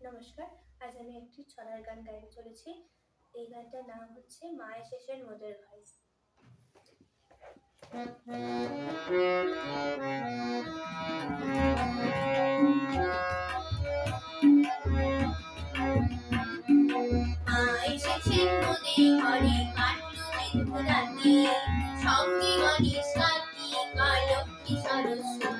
নমস্কার, আজ আমি একটি ছড়ার গান গাইতে চলেছি। এই গানটার নাম হচ্ছে মা এসেছেন মোদের ভাই সঙ্গে গণেশ কার্তিকা লক্ষ্মী সরস্বতী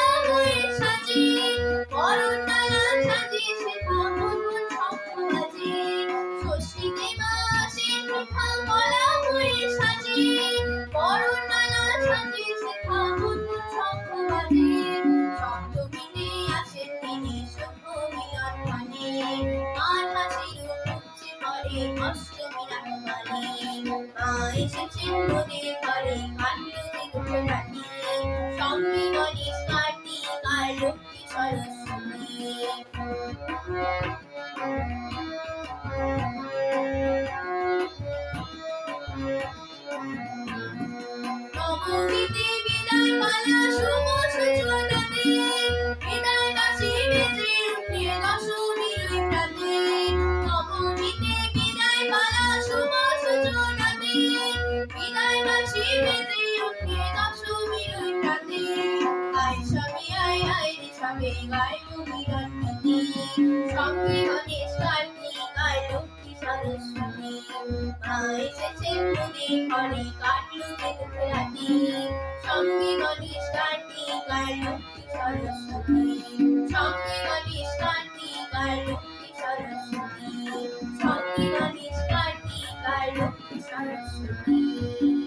পড়ে অষ্টমী রাখমানে মা এসেছেন মোদের ঘরে কাটলো মেঘ রাতে সঙ্গে গণেশ কার্তিক আর লক্ষ্মী সরস্বতী নবমীতে বিদায় মালা শুভ সূচনাতে হবে গায়ু বিরন্তি সঙ্গে গণেশ কার্তিক আর লক্ষ্মী সরস্বতী মা এসেছে মনে ঘরে কাটলো যে দুঃখে রাতি সঙ্গে গণেশ কার্তিক আর লক্ষ্মী সরস্বতী সঙ্গে গণেশ কার্তিক আর লক্ষ্মী সরস্বতী সঙ্গে গণেশ কার্তিক আর লক্ষ্মী সরস্বতী